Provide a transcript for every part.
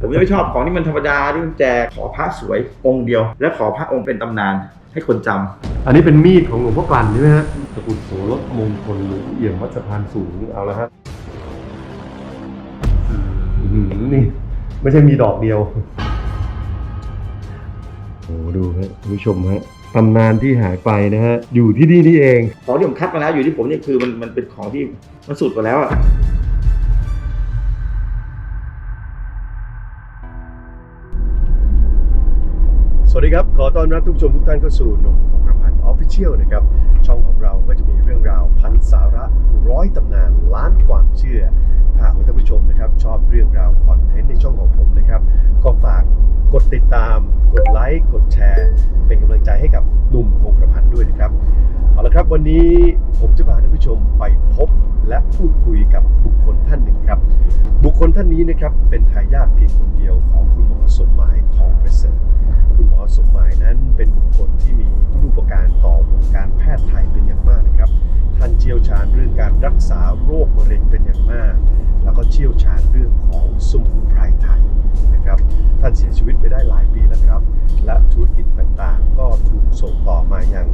ผมยังไม่ชอบของที่มันธรรมดาที่มันแจกขอพระสวยองค์เดียว และขอพระองค์เป็นตำนานให้คนจำอันนี้เป็นมีดของหลวงพ่อกลั่นใช่ไหมฮะตะกรุดโสรถมงคลหลวงเอี่ยมวัดสะพานสูงเอาละฮะอื้อหือนี่ ไม่ใช่มีดอกเดียวโอ้ดูฮะคุณผู้ชมฮะตำนานที่หายไปนะฮะ อยู่ที่นี่นี่เอง ของที่ผมคัดมาแล้วอยู่ที่ผมเนี่ยคือมันมันเป็นของที่มันสุดกว่าแล้วอะ วัสดีครับ ขอต้อนรับทุกชมทุกท่านเข้าสู่หนุ่มคงกระพันออฟฟิเชียลนะครับ ช่องของเราก็จะมีเรื่องราวพันสาระร้อยตำนานล้านความเชื่อถ้าหากว่าท่านผู้ชมนะครับ ชอบเรื่องราวคอนเทนต์ในช่องของผมนะครับ ก็ฝากกดติดตาม กดไลค์ กดแชร์ เป็นกำลังใจให้กับหนุ่มคงกระพันด้วยนะครับ เอาละครับวันนี้ผมจะพาท่านผู้ชมไปพบและพูดคุยกับบุคคลท่านหนึ่งครับ บุคคลท่านนี้นะครับเป็นทายาทเพียงคนเดียวของคุณหมอสมหมายทองประเสริฐ คุณหมอสมหมายนั้นเป็นบุคคลที่มีคุณูปการต่อวงการแพทย์ไทยเป็นอย่างมากนะครับ ท่านเชี่ยวชาญเรื่องการรักษาโรคมะเร็งเป็นอย่างมาก แล้วก็เชี่ยวชาญเรื่องของสมุนไพรไทยนะครับ ท่านเสียชีวิตไปได้หลายปีแล้วครับ และธุรกิจต่างๆ ก็ถูกส่งต่อมายัง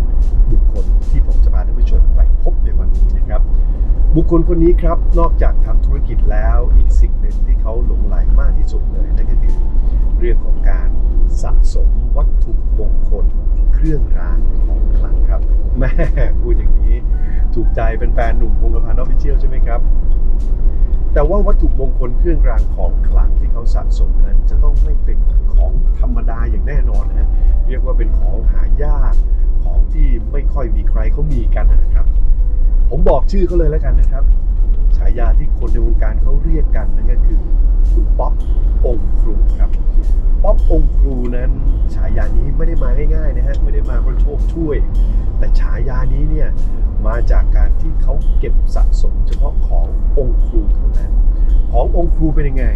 บุคคลที่ผมจะพาท่านผู้ชมไปพบในวันนี้นะครับ บุคคลคนนี้ครับนอกจากทำธุรกิจแล้วอีกสิ่งหนึ่งที่เขาหลงไหลมากที่สุดเลยนั่นก็คือ เรื่องของการสะสมวัตถุมงคลเครื่องรางของขลังครับแม่พูดอย่างนี้ ถูกใจเป็นแฟนหนุ่มวงกระพันออฟฟิเชียลใช่ไหมครับ แต่ว่าวัตถุมงคลเครื่องรางของขลังที่เขาสะสมนั้น จะต้องไม่เป็นของธรรมดาอย่างแน่นอนนะฮะเรียกว่าเป็นของหายากของที่ไม่ค่อยมีใครเขามีกันนะครับ ผมบอกชื่อเขาเลยแล้วกันนะครับ ฉายาที่คนในวงการเขาเรียกกันนั่นก็คือ คุณป๊อปองครูครับป๊อปองครูนั้นฉายานี้ไม่ได้มาง่ายๆนะฮะไม่ได้มาเพราะโชคช่วย แต่ฉายานี้เนี่ยมาจากการที่เขาเก็บสะสมเฉพาะขององครูเท่านั้น ขององครูเป็นยังไง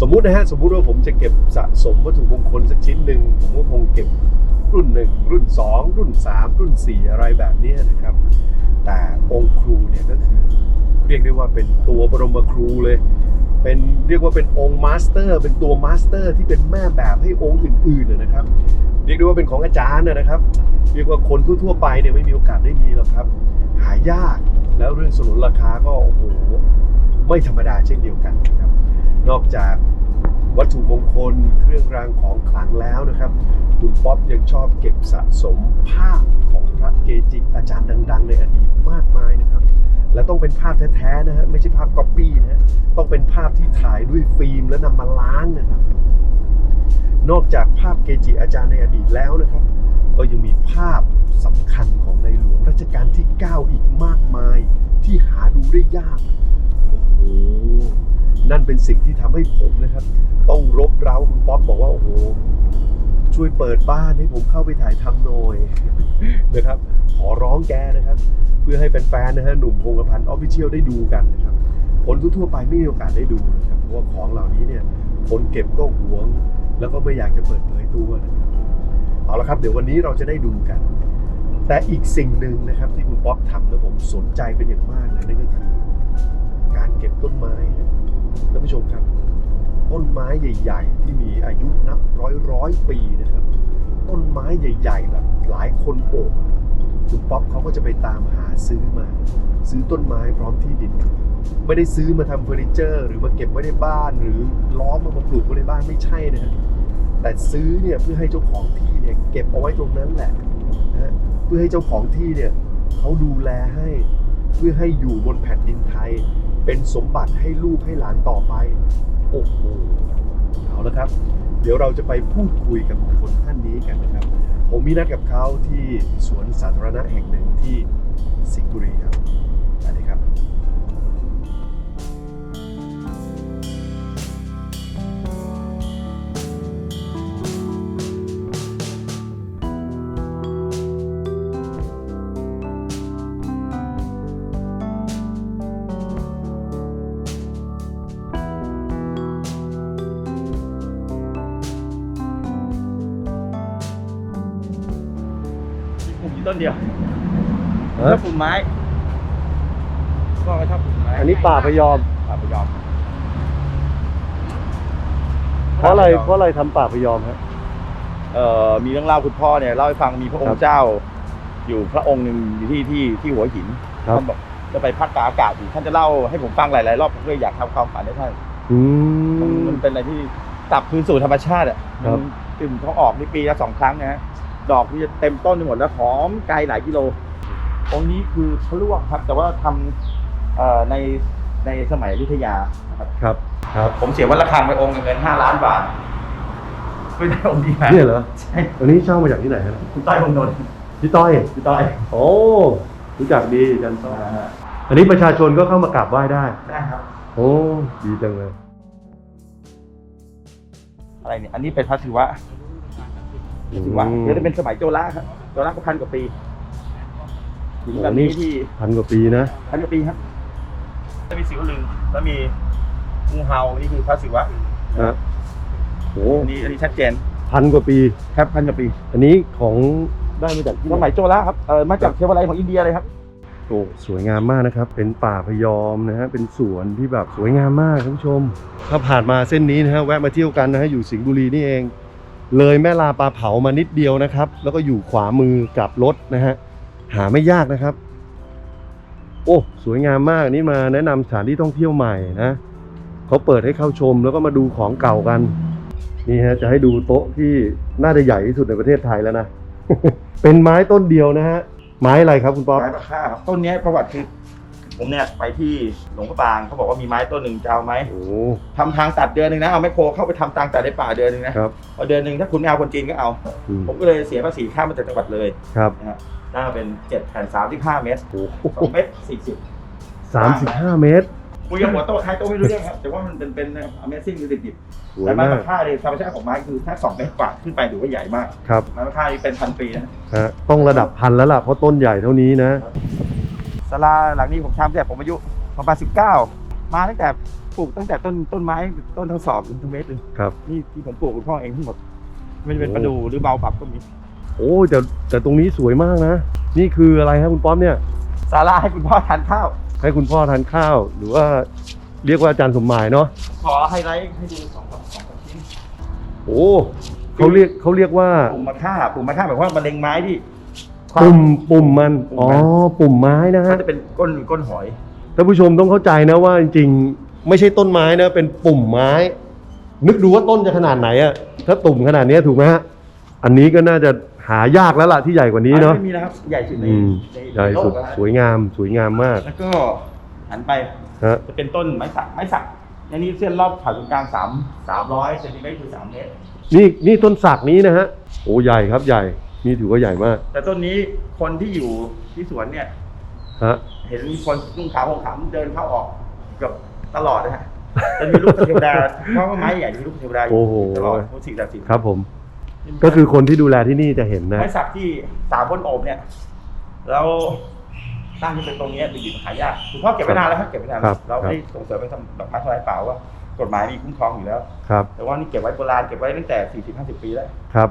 สมมุตินะฮะสมมุติว่าผมจะเก็บสะสมวัตถุมงคลสักชิ้นหนึ่งผมก็คงเก็บรุ่นหนึ่งรุ่นสองรุ่นสามรุ่นสี่อะไรแบบนี้นะครับ แต่องครูเนี่ยก็คือเรียกได้ว่าเป็นตัวบรมครูเลย เป็นเรียกว่าเป็นองค์มาสเตอร์ เป็นตัวมาสเตอร์ที่เป็นแม่แบบให้องค์อื่นๆนะนะครับ เรียกได้ว่าเป็นของอาจารย์นะนะครับ เรียกว่าคนทั่วๆไปเนี่ยไม่มีโอกาสได้มีหรอกครับ หายากแล้วเรื่องสนุนราคาก็โอ้โหไม่ธรรมดาเช่นเดียวกันนะครับ นอกจากวัตถุมงคลเครื่องรางของขลังแล้วนะครับ คุณป๊อปยังชอบเก็บสะสมภาพของพระเกจิอาจารย์ดัง ๆ ในอดีตมากมายนะครับ และต้องเป็นภาพแท้ๆนะฮะไม่ใช่ภาพก๊อปปี้นะฮะต้องเป็นภาพที่ถ่ายด้วยฟิล์มแล้วนำมาล้างนะครับ นอกจากภาพเกจิอาจารย์ในอดีตแล้วนะครับ ก็ยังมีภาพสำคัญของในหลวงรัชกาลที่ 9 อีกมากมายที่หาดูได้ยากโอ้โหนั่นเป็นสิ่งที่ทำให้ผมนะครับ ต้องรบเร้าคุณป๊อปบอกว่าโอ้โหช่วยเปิดบ้านให้ผมเข้าไปถ่ายทำหน่อยนะครับ ขอร้องแกนะครับ เพื่อให้แฟนๆนะฮะหนุ่มพงกระพันออฟฟิเชียลได้ดูกันนะครับคนทั่วๆไปไม่มีโอกาสได้ดูนะครับเพราะว่าของเหล่านี้เนี่ยคนเก็บก็หวง แล้วก็ไม่อยากจะเปิดเผยตัวนะครับเอาละครับ เดี๋ยววันนี้เราจะได้ดูกัน แต่อีกสิ่งหนึ่งนะครับที่คุณป๊อปทำแล้วผมสนใจเป็นอย่างมากเลยนั่นก็คือ การเก็บต้นไม้ท่านผู้ชมครับ ต้นไม้ใหญ่ ๆ ที่มีอายุนับร้อยร้อยปีนะครับ ต้นไม้ใหญ่ ๆ แบบหลายคนโอบ คุณป๊อปเขาก็จะไปตามหาซื้อมา ซื้อต้นไม้พร้อมที่ดิน ไม่ได้ซื้อมาทำเฟอร์นิเจอร์ หรือมาเก็บไว้ในบ้าน หรือล้อมมามาปลูกไว้ในบ้านไม่ใช่นะฮะแต่ซื้อเนี่ยเพื่อให้เจ้าของที่เนี่ยเก็บเอาไว้ตรงนั้นแหละนะฮะเพื่อให้เจ้าของที่เนี่ยเขาดูแลให้เพื่อให้อยู่บนแผ่นดินไทย เป็นสมบัติให้ลูกให้หลานต่อไปโอ้โหเอาละครับ เดี๋ยวเราจะไปพูดคุยกับบุคคลท่านนี้กันนะครับ ผมมีนัดกับเขาที่สวนสาธารณะแห่งหนึ่งที่สิงห์บุรีครับสวัสดีครับ ต้นเดียวฮะชอบปลูกไม้ก็ชอบปลูกไม้อันนี้ป่าพยอม ป่าพยอมเพราะอะไรเพราะอะไรทำป่าพยอมฮะเอ่อมีเรื่องเล่าคุณพ่อเนี่ยเล่าให้ฟังมีพระองครัค์บเจ้า อยู่พระองค์หนึ่งอยู่ที่ที่ที่หัวหินครับท่านบอกจะไปพักกลางอากาศอยู่ท่านจะเล่าให้ผมฟังหลายๆรอบผมก็เลยอยากทำความฝันให้ท่านอืมันมมันเป็นอะไรที่กลับคืนสู่ธรรมชาติอะครับมันกลิ่นเขาออกในปีละสองครั้งนะฮะ ดอกที่จะเต็มต้นไปหมดแล้วหอมไกลหลายกิโลองค์นี้คือพระลวกครับ แต่ว่าทำเอ่อในในสมัยอยุธยานะครับครับครับ ผมเสียวัดระฆังไปองค์หนึ่งเงินห้าล้านบาทเพื่อได้องค์นี้มาเนี่ยเหรอใช่อันนี้เช่ามาจากที่ไหนฮะคุณต้อยพงษ์นนท์พี่ต้อยพี่ต้อย โอ้รู้จักดีอาจันต้อยอ่าอันนี้ประชาชนก็เข้ามากราบไหว้ได้ได้ครับ โอ้ดีจังเลยอะไรเนี่ยอันนี้เป็นพระศิวะ ศิวะเดี๋ยวจะเป็นสมัยโจระครับโจระก็พันกว่าปีถึงแบบนี้ที่พันกว่าปีนะพันกว่าปีครับจะมีสิวลึงแล้วมีงูเห่านี่คือพระศิวะฮะโอ้อันนี้อันนี้ชัดเจนพันกว่าปีครับพันกว่าปี อันนี้ของได้มาจากที่ไหสนมัยโจระครับเออมาจากเทวาลัยของอินเดียเลยครับโอ้สวยงามมากนะครับ เป็นป่าพยอมนะฮะเป็นสวนที่แบบสวยงามมากท่านผู้ชม ถ้าผ่านมาเส้นนี้นะฮะแวะมาเที่ยวกันนะฮะอยู่สิงห์บุรีนี่เอง เลยแม่ลาปลาเผามานิดเดียวนะครับ แล้วก็อยู่ขวามือกลับรถนะฮะหาไม่ยากนะครับ โอ้สวยงามมากนี่มาแนะนำสถานที่ท่องเที่ยวใหม่นะเขาเปิดให้เข้าชมแล้วก็มาดูของเก่ากัน นี่ฮะจะให้ดูโต๊ะที่น่าจะใหญ่ที่สุดในประเทศไทยแล้วนะเป็นไม้ต้นเดียวนะฮะไม้อะไรครับคุณป๊อปไม้ประค่าครับต้นเนี้ยประวัติคือ ผมเนี่ยไปที่หลวงพระบางเขาบอกว่ามีไม้ต้นหนึ่งจะเอาไหมโอ้ทำทางตัดเดือนหนึ่งนะเอาไมคโครเข้าไปททางตัดในป่าเดือนหนึ่งนะครับพอเดือนหนึ่งถ้าคุณไม่เอาคนจีนก็เอา อืมผมก็เลยเสียภาษีข้ามมาจากจังหวัดเลยครับนะฮะได้มาเป็นเจ็ดแผ่นสามสิบห้าเมตรโอ้สองเมตรสี่สิบสามสิบห้าเมตรคุยกับหัวโต๊ะท้ายโต๊ะไม่รู้เรื่องครับ แต่ว่ามันเป็นเป็น Amazing คือดิบสๆวยแต่ไม้มากมะค่าเนี่ยธรรมชาติของไม้คือถ้าสองเมตรกว่าขึ้นไปถือว่าใหญ่มากครับไม้มะค่านี่เป็นพันปีนะฮะต้องระดับพันแล้วล่ะเพราะต้นใหญ่เท่านี้นะ ศาลาหลังนี้ผมทำตั้งแต่ผมอายุประมาณสิบเก้ามาตั้งแต่ปลูกตั้งแต่ต้นต้นไม้ต้นทั้งสอบถึงเมตรเลยครับ นี่ที่ผมปลูกคุณพ่อเองทั้งหมดไมันจะเป็นประดูหรือเบาปรับก็มีโอ้แต่แต่ตรงนี้สวยมากนะ นี่คืออะไรครับคุณป๊อปเนี่ยศาลาให้คุณพ่อทานข้าว ให้คุณพ่อทานข้าว หรือว่าเรียกว่าอาจารย์สมหมายเนาะขอไฮไลท์ให้ดูสองสองสองชิ้นโอ้เขาเรียกเขาเรียกว่าปุ่มมะค่าปุ่มมะค่าหมายความว่ามะเร็งไม้ที่ ปุ่มปุ่มมันปุ่มอ๋อมันปุ่มไม้นะก็ฮะจะเป็นก้นก้นหอย ท่านผู้ชมต้องเข้าใจนะว่าจริงๆไม่ใช่ต้นไม้นะเป็นปุ่มไม้ นึกดูว่าต้นจะขนาดไหนอะถ้าตุ่มขนาดเนี้ยถูกไหมฮะอันนี้ก็น่าจะหายากแล้วล่ะที่ใหญ่กว่านี้เนาะไม่มีนะครับ ใหญ่สุดในอืมในใหญ่สุดโลกแล้วสวยงามสวยงามมากแล้วก็หันไปฮะจะเป็นต้นไม้สักไม้สักอันนี้เส้นรอบผ่าศูนย์กลางสามสามร้อยเซนติเมตรคือสามเมตร นี่นี่ต้นสักนี้นะฮะโอ้ใหญ่ครับใหญ่ นี่ถือว่าใหญ่มาก แต่ต้นนี้คนที่อยู่ที่สวนเนี่ย ฮะ เห็นมีคนนุ่งขาวห่มขาวเดินเข้าออกเกือบตลอดนะฮะจะมีลูกเทวดาเพราะว่าไม้ใหญ่จะมีลูกเทวดาอยู่โอ้โห ตลอดพวกสิ่งศักดิ์สิทธิ์ครับผม ก็คือคนที่ดูแลที่นี่จะเห็นนะ ไม้สักที่สามพ้นโอบเนี่ยแล้วตั้งที่เป็นตรงเนี้ยเป็นดินหายากคุณพ่อเก็บไว้นานแล้วครับเก็บไว้นานครับเราครับไม่ส่งเสริมให้ทำดอกไม้ทลายป่าว่ากฎหมายมีคุ้มครองอยู่แล้ว ครับ แต่ว่านี่เก็บไว้โบราณเก็บไว้ตั้งแต่สี่สิบห้าสิบปีแล้ว ครับ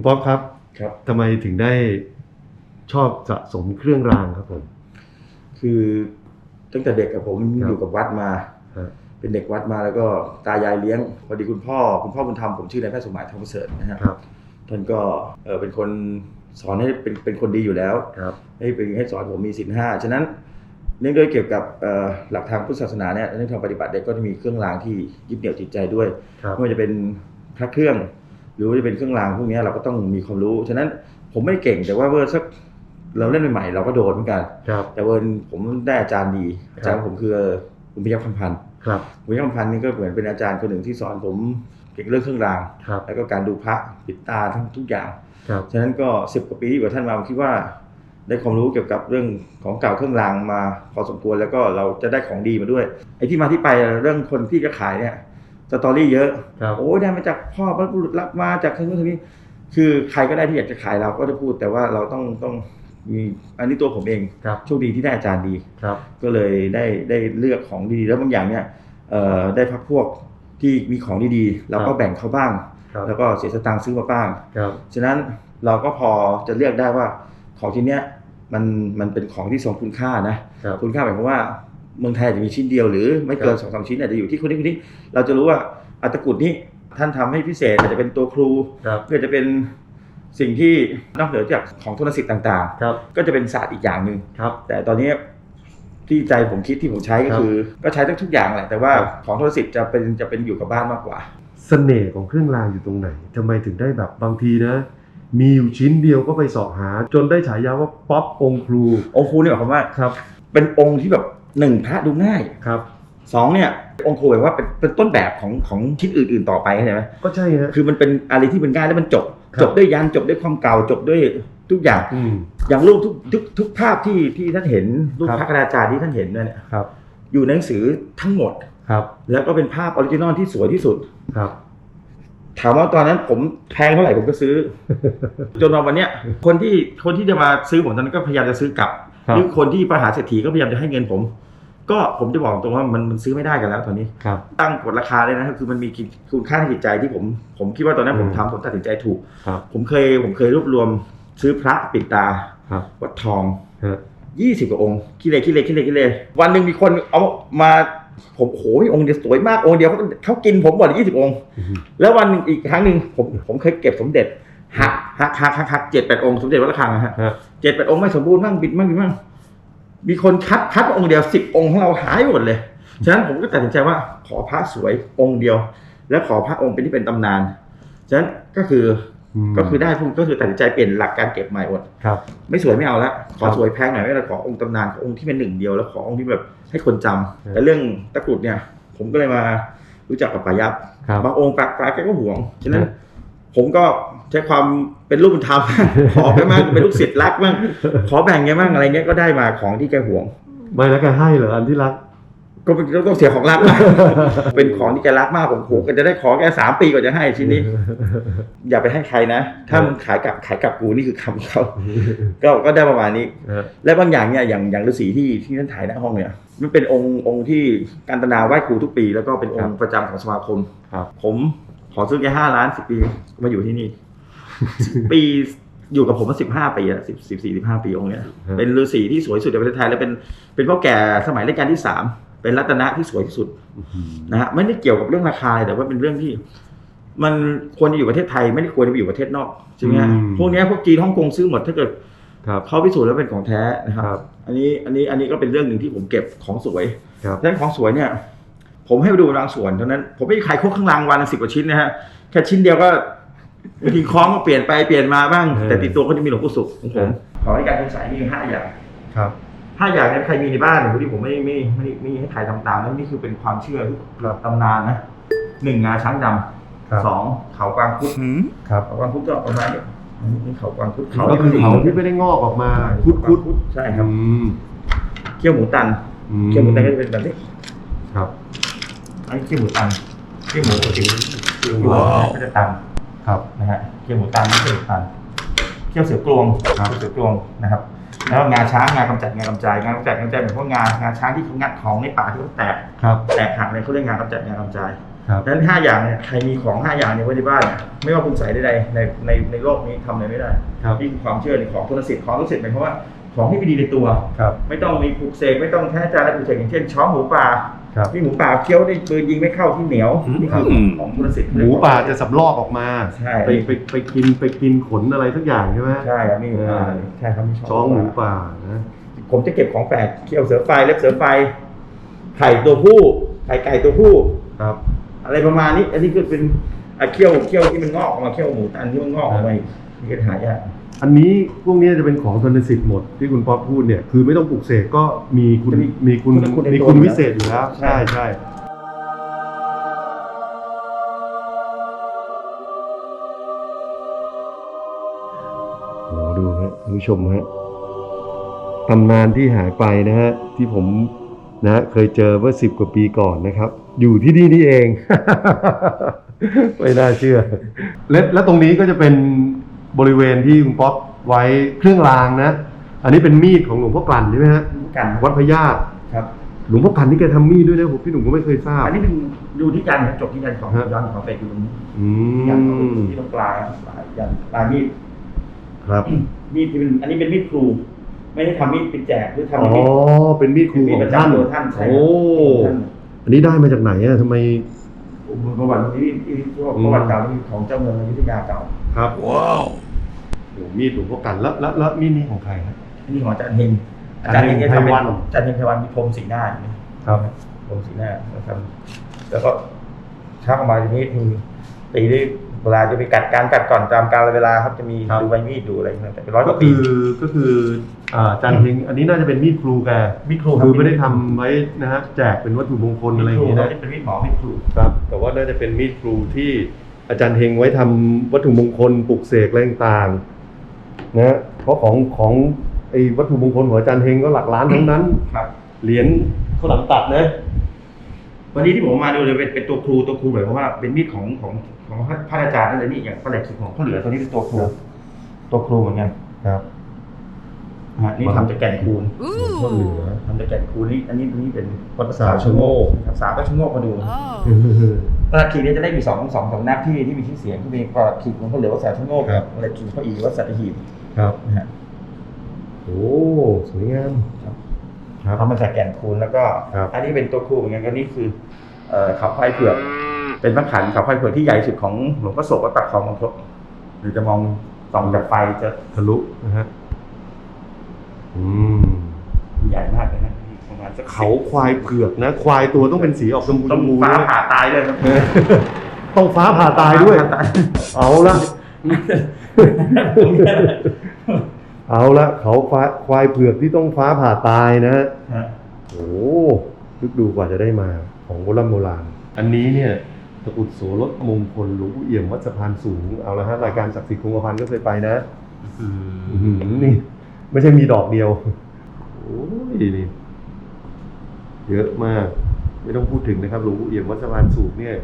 คุณป๊อปครับครับทำไมถึงได้ชอบสะสมเครื่องรางครับผม คือตั้งแต่เด็กกับผมครับอยู่กับวัดมาฮะเป็นเด็กวัดมาแล้วก็ตายายเลี้ยงพอดีคุณพ่อ คุณพ่อบุญธรรมผมชื่อนายแพทย์สมหมายทองประเสริฐนะฮะครับท่านก็เออเป็นคนสอนให้เป็นเป็นคนดีอยู่แล้ว ครับ ให้เป็นให้สอนผมมีศีลห้าฉะนั้นเนื่องด้วยเกี่ยวกับเอ่อหลักทางพุทธศาสนาเนี่ยเรื่องทางปฏิบัติเนี่ยก็จะมีเครื่องรางที่ยึดเหนี่ยวจิตใจด้วยครับ ไม่ว่าจะเป็นพระเครื่องห รือว่าจะเป็นเครื่องรางพวกนี้เราก็ต้องมีความรู้ ฉะนั้นผมไม่เก่งแต่ว่าเมื่อสักเราเล่นใหม่ๆเราก็โดนเหมือนกันครับแต่ว่าผมได้อาจารย์ดี อาจารย์ของผมคือคุณพยัคฆ์คำพันธ์ครับคุณพยัคฆ์คำพันธ์นี่ก็เหมือนเป็นอาจารย์คนหนึ่งที่สอนผมเกี่ยวกับเรื่องเครื่องรางครับแล้วก็การดูพระปิดตาทั้งทุกอย่างครับฉะนั้นก็สิบกว่าปีที่อยู่กับท่านมาผมคิดว่า ได้ความรู้เกี่ยวกับเรื่องของเก่าเครื่องรางมาพอสมควรแล้วก็เราจะได้ของดีมาด้วย ไอ้ที่มาที่ไปเรื่องคนที่จะขายเนี่ย สตอรี่เยอะครับโอ้ยได้มาจากพ่อบรรพบุรุษรับมาจากทางนู้นทางนี้ คือใครก็ได้ที่อยากจะขายเราก็จะพูด แต่ว่าเราต้องต้องมีอันนี้ตัวผมเองครับโชคดีที่ได้อาจารย์ดีครับก็เลยได้ได้เลือกของดีๆแล้วบางอย่างเนี่ยเอ่อได้พักพวกที่มีของดีๆเราก็แบ่งเขาบ้างครับแล้วก็เสียสตางค์ซื้อมาบ้างครับฉะนั้นเราก็พอจะเลือกได้ว่าของชิ้นเนี้ยมันมันเป็นของที่ทรงคุณค่านะครับคุณค่าหมายความว่า เมืองไทยอาจจะมีชิ้นเดียวหรือไม่เกินสองสามชิ้นอาจจะอยู่ที่คนนี้คนนี้ เราจะรู้ว่าอัตะกรุดนี้ท่านทำให้พิเศษอาจจะเป็นตัวครูครับเพื่อจะเป็นสิ่งที่นอกเหนือจากของทุนสิทธิ์ต่างครับๆก็จะเป็นศาสตร์อีกอย่างหนึ่งครับแต่ตอนนี้ที่ใจผมคิดที่ผมใช้ก็ครับคือ ก็ใช้ทั้งทุกอย่างแหละแต่ว่าครับของทุนสิทธิ์จะเป็นจะเป็นอยู่กับบ้านมากกว่า เสน่ห์ของเครื่องรางอยู่ตรงไหนทำไมถึงได้แบบบางทีนะ มีอยู่ชิ้นเดียวก็ไปเสาะหา จนได้ฉายาว่าป๊อปองค์ครูองค์ครูเนี่ยหมายความว่าครับ เป็นองค์ที่แบบ หนึ่งพระดูง่ายครับ สองเนี่ย องค์ครูแบบว่าเป็นเป็นต้นแบบของของชิ้นอื่น ๆต่อไปเข้าใจไหมก็ใช่ฮะ คือมันเป็นอะไรที่มันง่ายแล้วมันจบ ครับ จบด้วยยันจบด้วยความเก่าจบด้วยทุกอย่าง อืม อย่างรูปทุกทุกทุกภาพที่ที่ท่านเห็นรูปครับ พระกระดาษจารย์ที่ท่านเห็นเนี่ยครับ อยู่ในหนังสือทั้งหมด ครับแล้วก็เป็นภาพออริจินอลที่สวยที่สุด ครับ ถามว่าตอนนั้นผมแพงเท่าไหร่ผมก็ซื้อ จนมาวันเนี้ยคนที่คนที่จะมาซื้อผมตอนนั้นก็พยายามจะซื้อกลับครับ หรือคนที่ประหาเศรษฐีก็พยายามจะให้เงินผม ก็ผมจะบอกตรงว่ามันมันซื้อไม่ได้กันแล้วตอนนี้ครับตั้งกฎราคาเลยนะครับคือมันมีคุณค่าทางจิตใจที่ผมผมคิดว่าตอนนั้นผมอืมทำผมตัดสินใจถูกครับผมเคยผมเคยรวบรวมซื้อพระปิดตาครับวัดทองฮะยี่สิบกว่าองค์คิเลคิเลคิเลคิเลวันหนึ่งมีคนเอามาผมโอ้โหองค์เดียวสวยมากองค์เดียวเขาเขากินผมหมดยี่สิบองค์อืมแล้ววันหนึ่งอีกครั้งหนึ่งผมผมเคยเก็บสมเด็จ หักหักหักหักหักเจ็ดแปดองค์สมเด็จวัดระฆังนะฮะฮะเจ็ดแปดองค์ไม่สมบูรณ์บ้างบิดบ้างบิดบ้างมีคนคัดคัดมาองค์เดียวสิบองค์ของเราหายหมดเลย ฉะนั้นผมก็ตัดสินใจว่าขอพระสวยองค์เดียว และขอพระองค์เป็นที่เป็นตำนาน ฉะนั้นก็คือมก็คือได้พวกก็คือตัดสินใจเปลี่ยนหลักการเก็บใหม่หมด ครับ ไม่สวยไม่เอาละขอครับสวยแพงหน่อยไม่ได้ขอองค์ตำนานขอองค์ที่เป็นหนึ่งเดียวแล้วขอองค์ที่แบบให้คนจำครับแต่เรื่องตะกรุดเนี่ย ผมก็เลยมารู้จักกับปายับครับ บางองค์ปลาปลาแกก็ห่วงฉะนั้นครับผมก็ ใช้ความเป็นรูปธรรมขอไปมากเป็นลูกศิษย์รักบ้างขอแบ่งแกบ้างอะไรเงี้ยก็ได้มาของที่แกห่วง ไม่แล้วแกให้เหรออันที่รัก ก็เป็นต้องเสียของรักมากเป็นของที่แกรักมากผมโหก็จะได้ขอแกสามปีกว่าจะให้ชิ้นนี้ อย่าไปให้ใครนะถ้ามึงขายกลับขายกลับกูนี่คือคำเขาก็ก็ได้ประมาณนี้ฮะและบางอย่างเนี่ยอย่างอย่างฤาษีที่ที่ท่านถ่ายหน้าห้องเนี่ยมันเป็นองค์องค์ที่การตนาไหว้ครูทุกปี แล้วก็เป็นองค์ประจำของสมาคมครับผมขอซื้อแค่ห้าล้านสิบปีมาอยู่ที่นี่10 ปีอยู่กับผมมาสิบห้าปีอะสิบสิบสี่สิบห้าปีองค์เนี้ยฮะเป็นฤาษีที่สวยสุดในประเทศไทยและเป็นเป็นพ่อแก่สมัยรัชกาลที่สามเป็นรัตนะที่สวยที่สุดนะฮะไม่ได้เกี่ยวกับเรื่องราคาเลยแต่ว่าเป็นเรื่องที่ มันควรจะอยู่ประเทศไทย ไม่ได้ควรจะไปอยู่ประเทศนอกใช่ไหมฮะอืมพวกเนี้ยพวกจีนฮ่องกงซื้อหมดถ้าเกิดครับเขาพิสูจน์แล้วเป็นของแท้นะครับครับ อันนี้อันนี้อันนี้ก็เป็นเรื่องหนึ่งที่ผมเก็บของสวยครับดังนั้นของสวยเนี่ย ผมให้ไปดูบางส่วนเท่านั้น ผมไม่ได้ขายโคกข้างรางวันละสิบกว่าชิ้นนะฮะแค่ชิ้นเดียวก็ บางทีคล้องก็เปลี่ยนไปเปลี่ยนมาบ้าง เออ แต่ติดตัวก็จะมีหลวงปู่ศุกร์ของผมเออขอให้การคุณสายมีอยู่ห้าอย่างครับ ห้าอย่างนั้นใครมีในบ้านหรือที่ผมไม่ไม่ไม่ไม่ไม่ให้ใครทำตามนั่นนี่คือเป็นความเชื่อที่ตำนานนะหนึ่งงาช้างดครับำสองเขากวางพุทธครับเขากวางพุทธก็ประมาณนี้อันนี้เขากวางพุทธก็คือเขาที่ไม่ได้งอกออกมาคุดคุดพุทธใช่ครับอืมเขี้ยวหมูตันอืเขี้ยวหมูตันก็จะเป็นแบบนี้ครับ อันนี้เขี้ยวหมูตันเขี้ยวหมูปกติเขี้ยวหมูก็จะตัน ครับนะฮะเขี้ยวหมูตันไม่เขี้ยวหมูตันเขี้ยวเสือกลวงครับเสือกลวงนะครับ แล้วงาช้างงากำจัดงากำจายงากำจัดงากำจายหมายความว่างางาช้างที่เขางัดของในป่าที่เขาแตกครับแตกหักเนี่ยเขาเรียกงากำจัดงากำจายครับดังนั้นห้าอย่างเนี่ยใครมีของห้าอย่างเนี่ยไว้ในบ้านเนี่ยไม่ว่าคุณใส่ใดๆในในในโลกนี้ทำอะไรไม่ได้ครับนี่คือความเชื่อในของทุนสิทธิ์ของทุนสิทธิ์หมายความว่าของที่ไม่ดีในตัวครับไม่ต้องมีปลูกเสกไม่ต้องแท้จานและปลูกเสกอย่างเช่นช้อมหมูป่าครับ นี่หมูป่าเคี้ยวได้ปืนยิงไม่เข้าที่เหนียวอืมนี่คือของทุนสิทธิ์หมูป่าจะสำลอกออกมาใช่ไปไปไปกินไปกินขนอะไรสักอย่างใช่ไหมใช่ครับนี่หมูป่าเออใช่ครับนี่ช้องหมูป่านะผมจะเก็บของแปลกเคี้ยวเสือไฟเล็บเสือไฟไข่ตัวผู้ไข่ไก่ตัวผู้ครับ อะไรประมาณนี้อันนี้ก็เป็นอะเคี้ยวเคี้ยวที่มันงอกออกมาเคี้ยวหมูตันที่มันงอกออกมาอีกนี่ก็หายาก อันนี้พวกนี้จะเป็นของทนสิทธิ์หมดที่คุณป๊อปพูดเนี่ยคือไม่ต้องปลูกเสกก็มีคุณจะมีมีคุณคุณในมีตัวคุณอยู่แล้ววิเศษอยู่แล้ว ใช่ใช่ใช่โอ้ดูฮะคุณผู้ชมฮะตำนานที่หายไปนะฮะที่ผมนะฮะเคยเจอเมื่อสิบกว่าปีก่อนนะครับ อยู่ที่นี่นี่เอง ไม่น่าเชื่อ และและตรงนี้ก็จะเป็น บริเวณที่คุณป๊อปไว้เครื่องรางนะ อันนี้เป็นมีดของหลวงพ่อกลั่นใช่ไหมฮะกันวัดพญาตครับ หลวงพ่อกลั่นนี่แกทำมีดด้วยนะผมพี่หนุ่มก็ไม่เคยทราบ อันนี้เป็นดูที่ยันครับจบที่ยันของฮะยันของเป็ดอยู่ตรงนี้อืยันของเป็ดมที่ตรงปลายปลายยันปลายมีดครับมีดที่เป็นอันนี้เป็นมีดครู ไม่ได้ทำมีดเป็นแจกหรือทำอ๋อมีดเป็นมีดครูมีของประท่านจำตัวท่านใช่โอ้ท่านอันนี้ได้มาจากไหนอะทำไม ประวัติที่ที่พวกประวัติเก่าที่ของเจ้าเมืองอยุธยาเก่า ครับว้าวโอ้มีดหลวงพ่อกันแล้วแล้วแล้วมีดนี้ของใครครับอันนี้ของอาจารย์เฮงอาจารย์เฮงเนี่ยทำเป็นไพวันอาจารย์เฮงไพวันมีพรมสีหน้าอย่างนี้ครับพรมสีหน้านะครับแล้วก็ชักออกมาทีนี้มีตีด้วย เวลาจะไปกัดการกัดก่อนตามกาลเวลาครับจะมีครับดูใบมีดดูอะไรอย่างเงี้ยแต่เป็นร้อยกก็ว่าปี คือก็คืออ่าอาจารย์เฮงอันนี้น่าจะเป็นมีดครูแกมีดครูคือไม่ได้ทำไว้นะฮะแจกเป็นวัตถุมงคลอะไรอย่างนี้นี้นะนะเป็นมีดหมอมีดครู ครับแต่ว่าน่าจะเป็นมีดครูที่อาจารย์เฮงไว้ทำวัตถุมงคลปลุกเสกอะไรต่างๆนะฮะเพราะของของไอ้วัตถุมงคลของอาจารย์เฮงก็หลักล้านทั้งนั้นครับ เหรียญข้าวหลามตัดนะ วันนี้ที่ผมมาดูเลยเป็นเป็นตัวครูตัวครูหมายความว่าเป็นมีดของของของพระอาจารย์นั่นเลยนี่อย่างพระเหล็กสุดของข้าวเหลือตัวนี้เป็นตัวครูครับตัวครูเหมือนกันครับนะฮะนี่ทำจากแก่นคูณข้าวเหลือทำจากแก่นคูณนี่อันนี้อันนี้เป็นวัดสามชั่วโมงครับสามก็ชั่วโมงมาดู Oh. ประหลัดขีดเนี่ยจะได้มีสองสองสองนักที่ที่มีชื่อเสียงที่มีประหลัดขีดของข้าวเหลือวัดสามชั่วโมงครับประหลัดขีดพระอีวัดสัตหีบครับนะฮะโอ้สวยงามครับ ครับทำมาจากแก่นคูณแล้วก็ครับ อันนี้เป็นตัวครูเหมือนกันก็นี่คือเอ่อเขาควายเผือกเป็นพระขันเขาควายเผือกที่ใหญ่ที่สุดของหลวงพ่อโศกวัดปากคลองบางพลหรือจะมองส่องจากไฟจะทะลุนะฮะอืมใหญ่มากเลยนะประมาณสักเขาควายเผือกนะ ควายตัวต้องเป็นสีออกชมพูชต้องมพูฟ้าด้วยผ่าตายเลยครับต้องฟ้าผ่าตายด้วยฟ้ผ่ตายเอาละ เอาละเขาควายควายเผือกที่ต้องฟ้าผ่าตายนะฮะฮะโอ้ลึกดูกว่าจะได้มาของโบราณโบราณ อันนี้เนี่ยตะกรุดโสรถมงคลหลวงปู่เอี่ยมวัดสะพานสูงเอาละฮะรายการศักดิ์สิทธิ์คงกระพันก็เคยไปนะอื้อหือนี่ ไม่ใช่มีดอกเดียวโอ้ยนี่เยอะมาก ไม่ต้องพูดถึงนะครับหลวงปู่เอี่ยมวัดสะพานสูงเนี่ย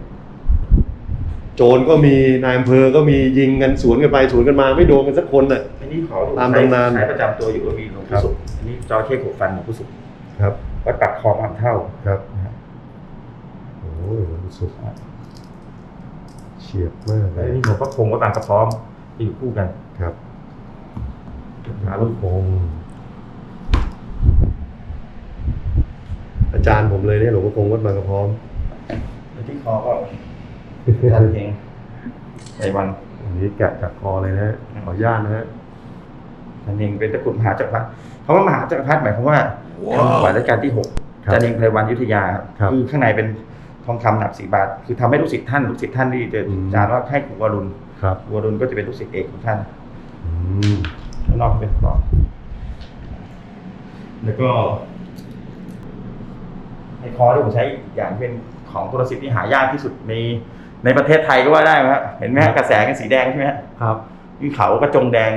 โจรก็มีนายอำเภอก็มียิงกันสวนกันไปสวนกันมาไม่โดนกันสักคนน่ะ อันนี้ขอตามตำนานใช้ประจำตัวอยู่ก็มีหลวงครัพ่บสุขอันนี้จอเข้ขบฟันหลวงพ่สุขครับ วัดปากคลองอ่ำเท่าครับนะฮะโอ้ยหลวงปู่สุขเฉียบมากเลแล้วยนี่หลวงพ่อคงวัดบางกระพร้อมที่อยู่คู่กันครับหาลูกคงอาจารย์ผมเลยเนี่ยหลวงพ่อคงวัดบางกระพร้อมแล้วที่คอก็ จันเพลงไต้วันอันนี้แกะจากคอเลยนะฮะขออนุญาตนะฮะจันเพลงเป็นตระกูลมหาจักรพรรดิเพราะว่ามหาจักรพรรดิหมายความว่าเป็นขวัญรัชกาลที่หกครับจันเพลงไพรวันอยุธยาครับอข้างในเป็นทองคำหนักสี่บาท คือทำให้ลูกศิษย์ท่านลูกศิษย์ท่านที่จะอืมจารย์ว่าให้ครูวรุณครับครูวรุณก็จะเป็นลูกศิษย์เอกของท่านอืมข้างนอกเป็นกรอบแล้วก็ในคอที่ผมใช้อีกอย่างเป็นของตุลสิทธิ์ที่หายากที่สุดใน ในประเทศไทยก็ว่าได้ไหมครับเห็นไหมฮะกระแสกันสีแดงใช่ไหมฮะครับ นี่เขากระจงแดง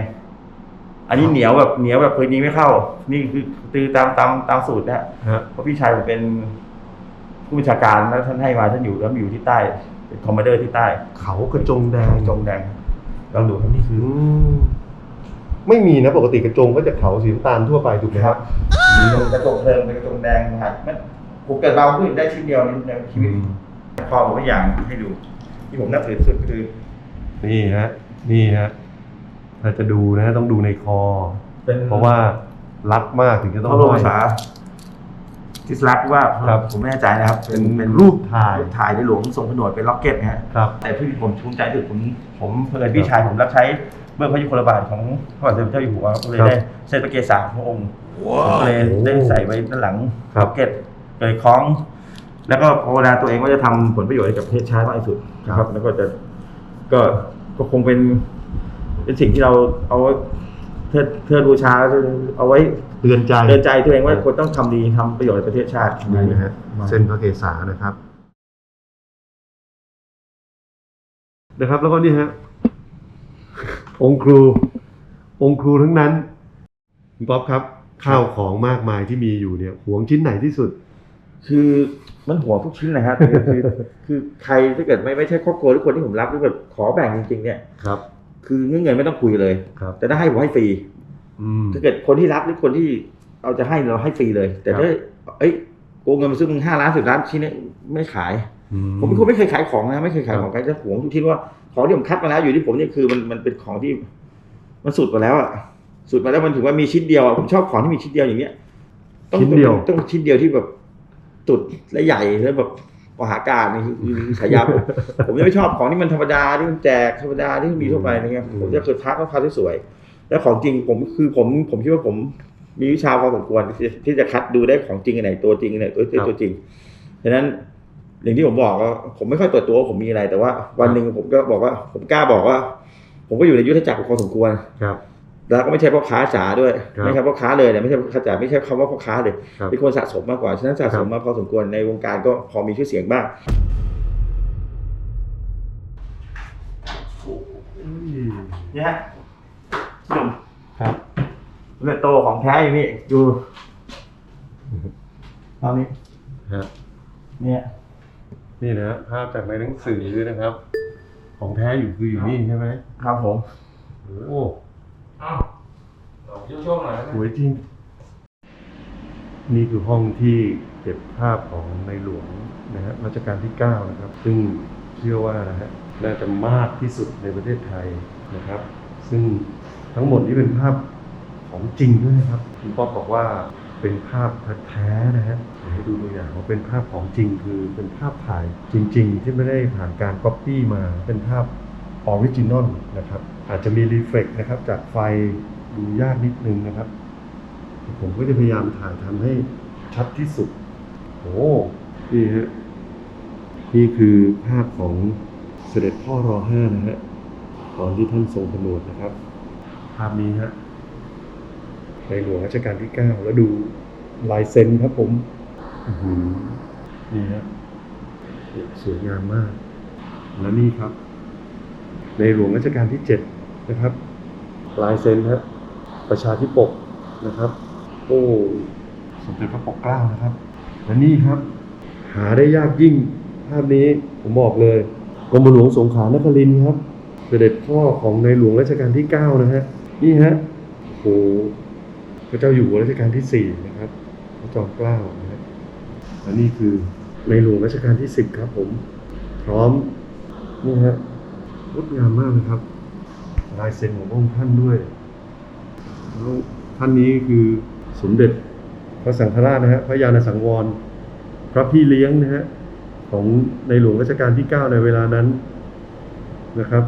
อันนี้เหนียวแบบเหนียวแบบเคยยิงไม่เข้า นี่คือตือตามตามตามสูตรนะฮะฮะเพราะพี่ชายผมเป็นผู้บัญชาการแล้วท่านให้มาท่านอยู่แล้วอยู่ที่ใต้เป็นคอมมานเดอร์ที่ใต้เขากระจงแดงกระจงแดงลองดูครับนี่คือ อืมไม่มีนะปกติกระจงก็จะเขาสีน้ำตาลทั่วไปถูกไหมครับ กระจกเพลิงเป็นกระจกแดงนะฮะมันผมเกิดเราผู้หญิงได้ชิ้นเดียวในในชีวิต พอผมตัวอย่างให้ดู ที่ผมนับถือสุดคือนี่ฮะนี่ฮะถ้าจะดูนะ ต้องดูในคอ เป็นเพราะว่ารักมากถึงจะต้องเขาลงห้อยภาษาทิสลักว่าครับผมไม่แน่ใจนะครับ เป็นเป็นรูปถ่าย รูปถ่ายในหลวงทรงผนวดเป็นล็อกเก็ตนะฮะครับ แต่ที่ผมภูมิใจที่สุดผมผมเพื่อนพี่ชายผมรับใช้เมื่อพระยุคลบาทของพระบาทสมเด็จพระเจ้าอยู่หัวก็เลยครับได้เส้นพระเกศาพระองค์ผมก็เลยโอ้ได้ใส่ไว้ด้านหลังครับ ล็อกเก็ตเลยคล้อง แล้วก็ภาวนาตัวเองว่าจะทำผลประโยชน์ให้กับประเทศชาติมากที่สุดนะครับ แล้วก็จะก็ก็คงเป็น เป็นสิ่งที่เราเอาไว้เทิดเทิดบูชาเอาไว้เตือนใจเตือนใจตัวเองว่าคนต้องทำดีทำประโยชน์ในประเทศชาตินี่นะฮะเส้นพระเกศานะครับนะครับ แล้วก็นี่ฮะองค์ครู องค์ครูทั้งนั้นคุณป๊อปครับ ข้าวของมากมายที่มีอยู่เนี่ยหวงชิ้นไหนที่สุด คือ มันหัวทุกชิ้นเลยครับคือคือใครถ้าเกิดไม่ไม่ใช่ครอบครัวหรือคนที่ผมรักหรือแบบขอแบ่งจริง ๆ เนี่ยครับ คือเงื่อนเงินไม่ต้องคุยเลยครับแต่ถ้าให้ผมให้ฟรีอืมถ้าเกิดคนที่รับหรือคนที่เอาจะให้เราให้ฟรีเลย แต่ครับถ้าเอ้ยโกงเงินมาซื้อมึงห้าล้านสิบล้านชิ้นเนี้ไม่ขายอืผมเป็นคนไม่เคยขายของนะไม่เคยขายของใครจะหวงทุกชิ้นว่าของที่ผมคัดมาแล้วอยู่ที่ผมเนี่ยคือมันมันเป็นของที่ มันสุดไปแล้วอะสุดมาแล้วมันถือว่ามีชิ้นเดียวอะผมชอบของที่มีชิ้นเดียวอย่างเงี้ยต้องชิ้นเดียวต้องต้องชิ้นเดียวที่แบบ ตุดและใหญ่แล้วแบบมหาการนี่คือคือฉายาผมผมจะไม่ชอบของที่มันธรรมดาที่มันแจกธรรมดาที่มีทั่วไปอะไรเงี้ยผมจะเคยพักก็พักที่สวย แล้วของจริงผมคือผมผมคิดว่าผมมีวิชาพอสมควรที่ที่จะคัดดูได้ของจริงอันไหนตัวจริงอันไหนตัวตัวจริงฉะนั้นอย่างที่ผมบอกว่าผมไม่ค่อยเปิดตัวว่าผมมีอะไรแต่ว่า วันหนึ่งผมก็บอกว่า ผมกล้าบอกว่า ผมก็อยู่ในยุทธจักรพอสมควรครับ แล้วก็ไม่ใช่พ่อค้าจ๋าด้วยครับไม่ใช่พ่อค้าเลยเนี่ยไม่ใช่พ่อค้าจ๋าไม่ใช่คำว่าพ่อค้าเลยครับเป็นคนสะสมมากกว่าฉะนั้นสะสมมาพอสมควรในวงการก็พอมีชื่อเสียงบ้างเนี่ยฮะหนุ่มครับเลือดโตของแท้อยู่นี่ดูตอนนี้ฮะเนี่ยนี่นะภาพจากในหนังสือนะครับ ของแท้อยู่คืออยู่นี่ใช่ไหมครับผมโอ้ อ้าวเราโชว์ๆหน่อยนะสวยจริง นี่คือห้องที่เก็บภาพของในหลวงนะฮะรัชกาลที่ 9 นะครับ ซึ่งเชื่อว่านะฮะน่าจะมากที่สุดในประเทศไทยนะครับ ซึ่งทั้งหมดนี้เป็นภาพของจริงด้วยนะครับคุณป๊อปบอกว่าเป็นภาพแท้ๆนะฮะเดี๋ยวให้ดูตัวอย่างว่าเป็นภาพของจริงคือเป็นภาพถ่ายจริง ๆ ที่ไม่ได้ผ่านการก๊อปปี้มาเป็นภาพออริจินอลนะครับ อาจจะมีรีเฟล็กนะครับจากไฟดูยากนิดนึงนะครับ ผมก็จะพยายามถ่ายทำให้ชัดที่สุดโอ้นี่ฮะนี่คือภาพของเสด็จพ่อรอห้านะฮะตอนที่ท่านทรงผนวดนะครับ ภาพนี้ฮะในหลวงรัชกาลที่ 9 แล้วดูลายเซ็นครับผมอื้อหือนี่ฮะสวยงามมาก และนี่ครับ ในหลวงรัชกาลที่ 7 นะครับ ลายเซ็นฮะประชาธิปกนะครับโอ้สมเด็จพระปกเกล้านะครับ และนี่ครับ หาได้ยากยิ่งภาพนี้ผมบอกเลยกรมหลวงสงขลานครินทร์ครับเสด็จพ่อของในหลวงรัชกาลที่ 9 นะฮะนี่ฮะโอ้โหพระเจ้าอยู่หัวรัชกาลที่ 4 นะครับพระจอมเกล้านะฮะและนี่คือในหลวงรัชกาลที่ 10 ครับผม พร้อมนี่ฮะงดงามมากนะครับ ลายเซ็นของพระองค์ท่านด้วยแล้วท่านนี้คือสมเด็จพระสังฆราชนะฮะพระยาณสังวร พระพี่เลี้ยงนะฮะของในหลวงรัชกาลที่ 9 ในเวลานั้นนะครับ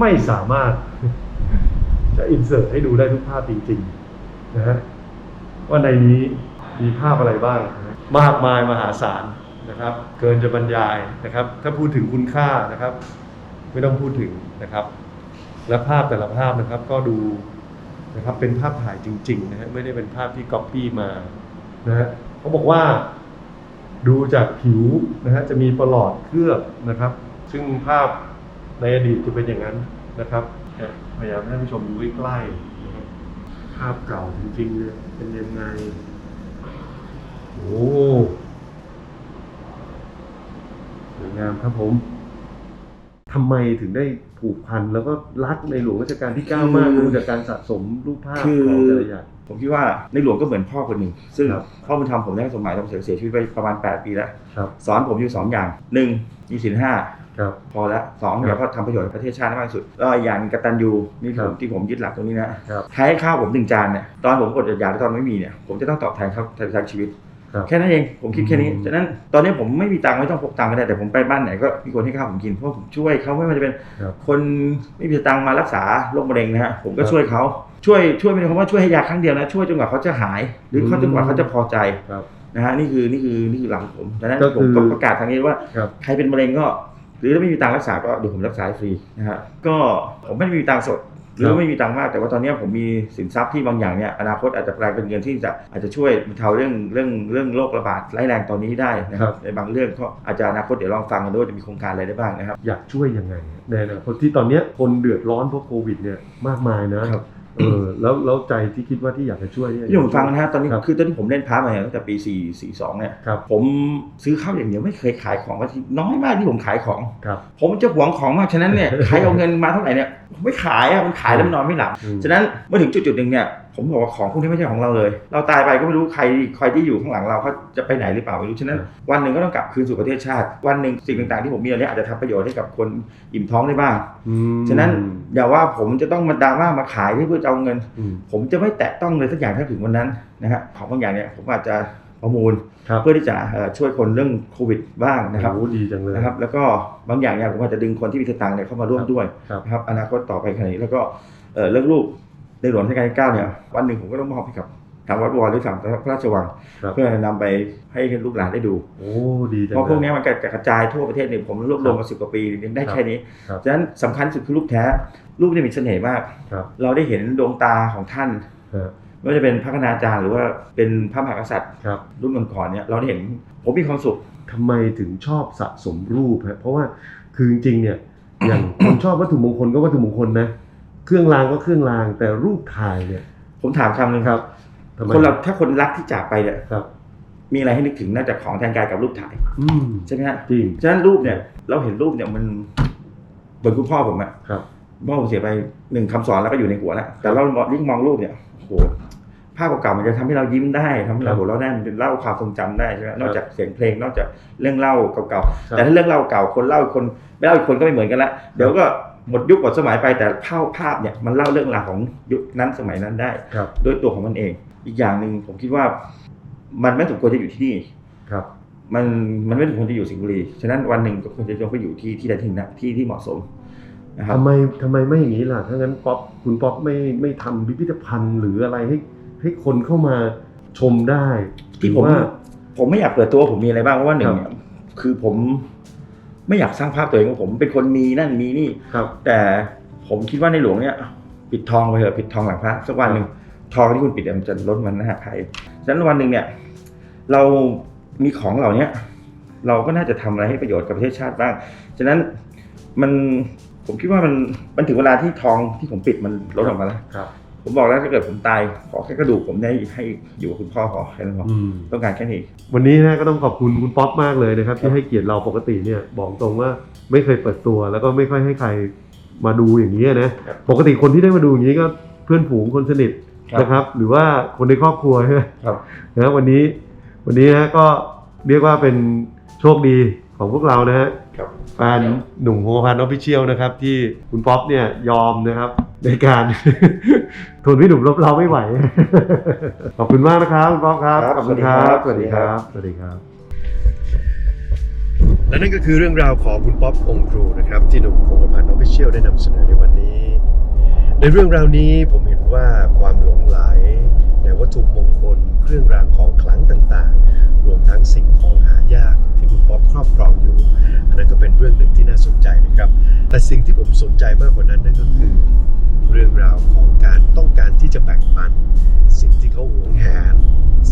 ไม่สามารถจะอินเสิร์ตให้ดูได้ทุกภาพจริงๆนะฮะว่าในนี้มีภาพอะไรบ้าง มากมายมหาศาลนะครับ เกินจะบรรยายนะครับ ถ้าพูดถึงคุณค่านะครับ ไม่ต้องพูดถึงนะครับ และภาพแต่ละภาพนะครับก็ดูนะครับเป็นภาพถ่ายจริงๆนะฮะไม่ได้เป็นภาพที่ก๊อปปี้มานะฮะเขาบอกว่า ดูจากผิวนะฮะจะมีประหลอดเคลือบนะครับ ซึ่งภาพในอดีตจะเป็นอย่างนั้นนะครับพยายามให้ผู้ชมดูใกล้ๆนะครับภาพเก่าจริงๆเนี่ยเป็นยังไงโอ้สวยงามครับผม ทำไมถึงได้ผูกพันแล้วก็รักในหลวงรัชกาลที่ 9 มากคือดูจากการสะสมรูปภาพคือของแต่ละอย่างผมคิดว่าในหลวงก็เหมือนพ่อคนหนึ่งซึ่งครับพ่อบุญธรรมผมได้สมัยตอนเสียเสียชีวิตไปประมาณ 8 ปีแล้วครับสอนผมอยู่สองอย่างหนึ่งมีศีลห้าครับพอแล้วสองครับอย่าก็ทำประโยชน์ให้ประเทศชาติให้มากที่สุดแล้วอีกอย่างกตัญญูนี่ครัผบมที่ผมยึดหลักตรงนี้นะครับใครให้ข้าวผมหนึ่งจานเนี่ยตอนผมอดอยากตอนไม่มีเนี่ยผมจะต้องตอบแทนเขาทางชีวิตครับ แค่นั้นเองผมคิดแค่นี้อืมฉะนั้นตอนนี้ผมไม่มีตังค์ไม่ต้องพกตังค์ก็ได้แต่ผมไปบ้านไหนก็มีคนให้ข้าวผมกินเพราะผมช่วยเขาไม่ว่าจะเป็นครับคนไม่มีตังค์มารักษาโรคมะเร็งนะฮะผมก็ครับช่วยเขาช่วยช่วยไม่ได้คำว่าช่วยให้ยาครั้งเดียวนะช่วยจนกว่าเขาจะหาย หรือเขาอืมจนกว่าเขาจะพอใจครับนะฮะนี่คือนี่คือนี่คือหลังผมดังนั้นก็ผมคือก็ประกาศทางนี้ว่าครับใครเป็นมะเร็งก็ หรือถ้าไม่มีตังค์รักษาก็เดี๋ยวผมรักษาให้ฟรีนะฮะก็ผมไม่ได้มีตังค์สด หรือครับไม่มีตังค์มากแต่ว่าตอนนี้ผมมีสินทรัพย์ที่บางอย่างเนี่ยอนาคตอาจจะแปลงเป็นเงินที่จะอาจจะช่วยบรรเทาเรื่องเรื่องเรื่องโรคระบาดร้ายแรงตอนนี้ได้นะครับในบางเรื่องก็อาจจะอนาคตเดี๋ยวลองฟังกันด้วยว่าจะมีโครงการอะไรได้บ้างนะครับอยากช่วยยังไงในอนาคตที่ตอนเนี้ยคนเดือดร้อนเพราะโควิดเนี่ยมากมายนะครับ เออแล้วแล้วใจที่คิดว่าที่อยากจะช่วยเนี่ยพี่ผมฟังนะฮะตอนนี้ครับคือตอนที่ผมเล่นพาร์ทมาเนี่ยตั้งแต่ปี4 4 2เนี่ยครับผมซื้อข้าวอย่างเดียวไม่เคยขายของว่าที่น้อยมากที่ผมขายของครับผมจะหวงของมากฉะนั้นเนี่ยใครเอาเงินมาเท่าไหร่เนี่ยผมไม่ขายอะมันขายแล้วมันนอนไม่หลับอืมฉะนั้นเมื่อถึงจุดจุดๆหนึ่งเนี่ย ผมบอกว่าของพวกนี้ไม่ใช่ของเราเลย เราตายไปก็ไม่รู้ใครใครที่อยู่ข้างหลังเราเขาจะไปไหนหรือเปล่าไม่รู้ฉะนั้น วันหนึ่งก็ต้องกลับคืนสู่ประเทศชาติ วันหนึ่งสิ่งต่างๆที่ผมมีอันนี้อาจจะทำประโยชน์ให้กับคนอิ่มท้องได้บ้างอืมฉะนั้นอย่าว่าผมจะต้องมาดราม่ามาขายเพื่อจะเอาเงินอืมผมจะไม่แตะต้องเลยสักอย่างถ้าถึงวันนั้นนะฮะของบางอย่างเนี่ยผมอาจจะประมูลครับเพื่อที่จะเอ่อช่วยคนเรื่องโควิดบ้างนะครับโอ้ดีจังเลยนะครับ แล้วก็บางอย่างเนี่ยผมอาจจะดึงคนที่มีสตางค์เนี่ยเข้ามาร่วมด้วยครับนะครับอนาคตต่อไปขนาดนี้แล้วก็เอ่อเรื่องลูก ในหลวงรัชกาลที่เก้าเนี่ยวันหนึ่งผมก็ต้องมอบให้กับทางวัดวรหรือทางพระราชวังครับเพื่อนำไปให้ลูกหลานได้ดูโอ้ดีจังเพราะพวกลยเนี้ยมันกระจายทั่วประเทศเนี่ยผมรวบรวมมาสิบกว่าปียังได้ครับแค่นี้ครับฉะนั้นสำคัญที่สุดคือรูปแท้รูปเนี่ยมีเสน่ห์มากครับเราได้เห็นดวงตาของท่านฮะไม่ว่าจะเป็นพระคณาจารย์หรือว่าเป็นพระมหากษัตริย์ครับรุ่นก่อนๆเนี่ยเราได้เห็นผมมีความสุขทำไมถึงชอบสะสมรูปฮะเพราะว่าคือจริงๆเนี่ยอย่างคนชอบวัตถุมงคลก็วัตถุมงคลนะ เครื่องรางก็เครื่องรางแต่รูปถ่ายเนี่ยผมถามคำหนึ่งครับทำไมคนเราถ้าคนรักที่จากไปเนี่ยครับ มีอะไรให้นึกถึงนอกจากของแทนกายกับรูปถ่ายอืมใช่ไหมฮะจริงฉะนั้นรูปเนี่ย เราเห็นรูปเนี่ยมันเหมือนคุณพ่อผมอะครับ พ่อผมเสียไปหนึ่งคำสอนแล้วก็อยู่ในหัวแล้วแต่เรายิ่งมองรูปเนี่ยโอ้โหภาพเก่าๆมันจะทำให้เรายิ้มได้ทำให้เราหัวเราะได้มันเป็นเล่าความทรงจำได้ใช่ไหมนอกจากเสียงเพลงนอกจากเรื่องเล่าเก่าๆครับแต่ถ้าเรื่องเล่าเก่าคนเล่าอีกคนไม่เล่าอีกคนก็ไม่เหมือนกันละเดี๋ยวก็ หมดยุคหมดสมัยไปแต่ภาพภาพเนี่ยมันเล่าเรื่องราวของยุคนั้นสมัยนั้นได้ครับด้วยตัวของมันเอง อีกอย่างหนึ่งผมคิดว่ามันไม่สมควรจะอยู่ที่นี่ครับมันมันไม่สมควรจะอยู่สิงห์บุรี ฉะนั้นวันหนึ่งก็ควรจะยกไปอยู่ที่ที่ใดที่หนึ่งนะที่ที่เหมาะสมนะครับทำไมทำไมไม่อย่างนี้ล่ะ ถ้างั้นป๊อปคุณป๊อปไม่ไม่ทำพิพิธภัณฑ์หรืออะไรให้ให้คนเข้ามาชมได้ที่หผรือมว่าผมไม่อยากเปิดตัวว่าผมมีอะไรบ้างเพราะว่าหนึ่ครังบเนี่ยคือผม ไม่อยากสร้างภาพตัวเองว่าผมเป็นคนมีนั่นมีนี่ครับ แต่ผมคิดว่าในหลวงเนี่ยปิดทองไปเถอะปิดทองหลังพระสักวันหนึ่งทองที่คุณปิดเนี่ยมันจะล้นมันนะฮะใครฉะนั้นวันหนึ่งเนี่ย เรามีของเหล่าเนี้ยเราก็น่าจะทำอะไรให้ประโยชน์กับประเทศชาติบ้าง ฉะนั้นมันผมคิดว่ามันมันถึงเวลาที่ทองที่ผมปิดมันลดออกมาแล้วครับ ผมบอกแล้วถ้าเกิดผมตายขอแค่กระดูกผมได้ให้อยู่กับคุณพ่อพอแค่นั้นพออืม ต้องการแค่นี้ วันนี้นะก็ต้องขอบคุณคุณป๊อปมากเลยนะครับ ที่ให้เกียรติเราปกติเนี่ยบอกตรงว่าไม่เคยเปิดตัว แล้วก็ไม่ค่อยให้ใครมาดูอย่างนี้นะครับปกติคนที่ได้มาดูอย่างนี้ก็เพื่อนฝูงคนสนิทครับนะครับ หรือว่าคนในครอบครัวใช่ไหมครับ นะวันนี้วันนี้นะก็เรียกว่าเป็นโชคดีของพวกเรานะฮะ ครับแฟนหนุ่มโฮพันออฟฟิเชียลนะครับ ที่คุณป๊อปเนี่ยยอมนะครับ ในการ ทนพี่หนุ่มลบเราไม่ไหว ขอบคุณมากนะครับคุณป๊อปครับครับขอบคุณครับสวัสดีครับ สวัสดีครับ และนั่นก็คือเรื่องราวของคุณป๊อปองค์ครูนะครับ ที่หนุ่มคงกระพันออฟฟิเชียลได้นำเสนอในวันนี้ ในเรื่องราวนี้ผมเห็นว่าความหลงไหลในวัตถุมงคลเครื่องรางของขลังต่างๆ รวมทั้งสิ่งของหายากที่คุณ ป๊อปครอบครองอยู่ อันนั้นก็เป็นเรื่องหนึ่งที่น่าสนใจนะครับ แต่สิ่งที่ผมสนใจมากกว่านั้นนั่นก็คือ เรื่องราวของการต้องการที่จะแบ่งปัน สิ่งที่เขาหวงแหน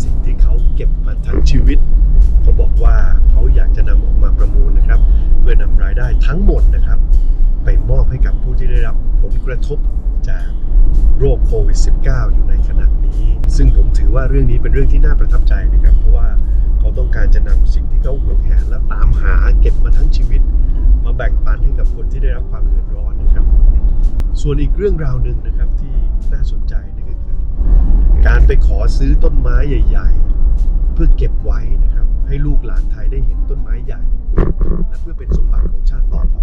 สิ่งที่เขาเก็บมาทั้งชีวิตเขาบอกว่าเขาอยากจะนำออกมาประมูลนะครับ เพื่อนำรายได้ทั้งหมดนะครับ ไปมอบให้กับผู้ที่ได้รับผลกระทบจากโรคโควิด -19 อยู่ในขณะนี้ ซึ่งผมถือว่าเรื่องนี้เป็นเรื่องที่น่าประทับใจนะครับ เพราะว่า เขาต้องการจะนำสิ่งที่เขาหวงแหนและตามหาเก็บมาทั้งชีวิต มาแบ่งปันให้กับคนที่ได้รับความเดือดร้อนนะครับ ส่วนอีกเรื่องราวหนึ่งนะครับที่น่าสนใจนั่นก็คือการไปขอซื้อต้นไม้ใหญ่ ๆ เพื่อเก็บไว้นะครับ ให้ลูกหลานไทยได้เห็นต้นไม้ใหญ่ และเพื่อเป็นสมบัติของชาติต่อไป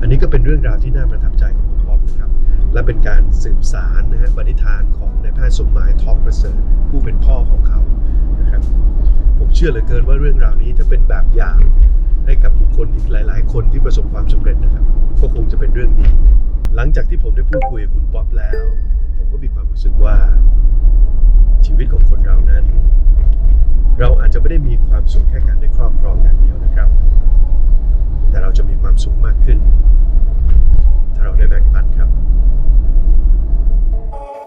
อันนี้ก็เป็นเรื่องราวที่น่าประทับใจของคุณป๊อปนะครับและเป็นการสืบสารนะฮะปณิธานของนายแพทย์สมหมายทองประเสริฐผู้เป็นพ่อของเขา ผมเชื่อเหลือเกินว่าเรื่องราวนี้ถ้าเป็นแบบอย่างให้กับบุคคลอีกหลาย ๆ คนที่ประสบความสำเร็จนะครับ ก็คงจะเป็นเรื่องดี หลังจากที่ผมได้พูดคุยกับคุณป๊อปแล้ว ผมก็มีความรู้สึกว่า ชีวิตของคนเรานั้น เราอาจจะไม่ได้มีความสุขแค่การได้ครอบครองอย่างเดียวนะครับ แต่เราจะมีความสุขมากขึ้น ถ้าเราได้แบ่งปันครับ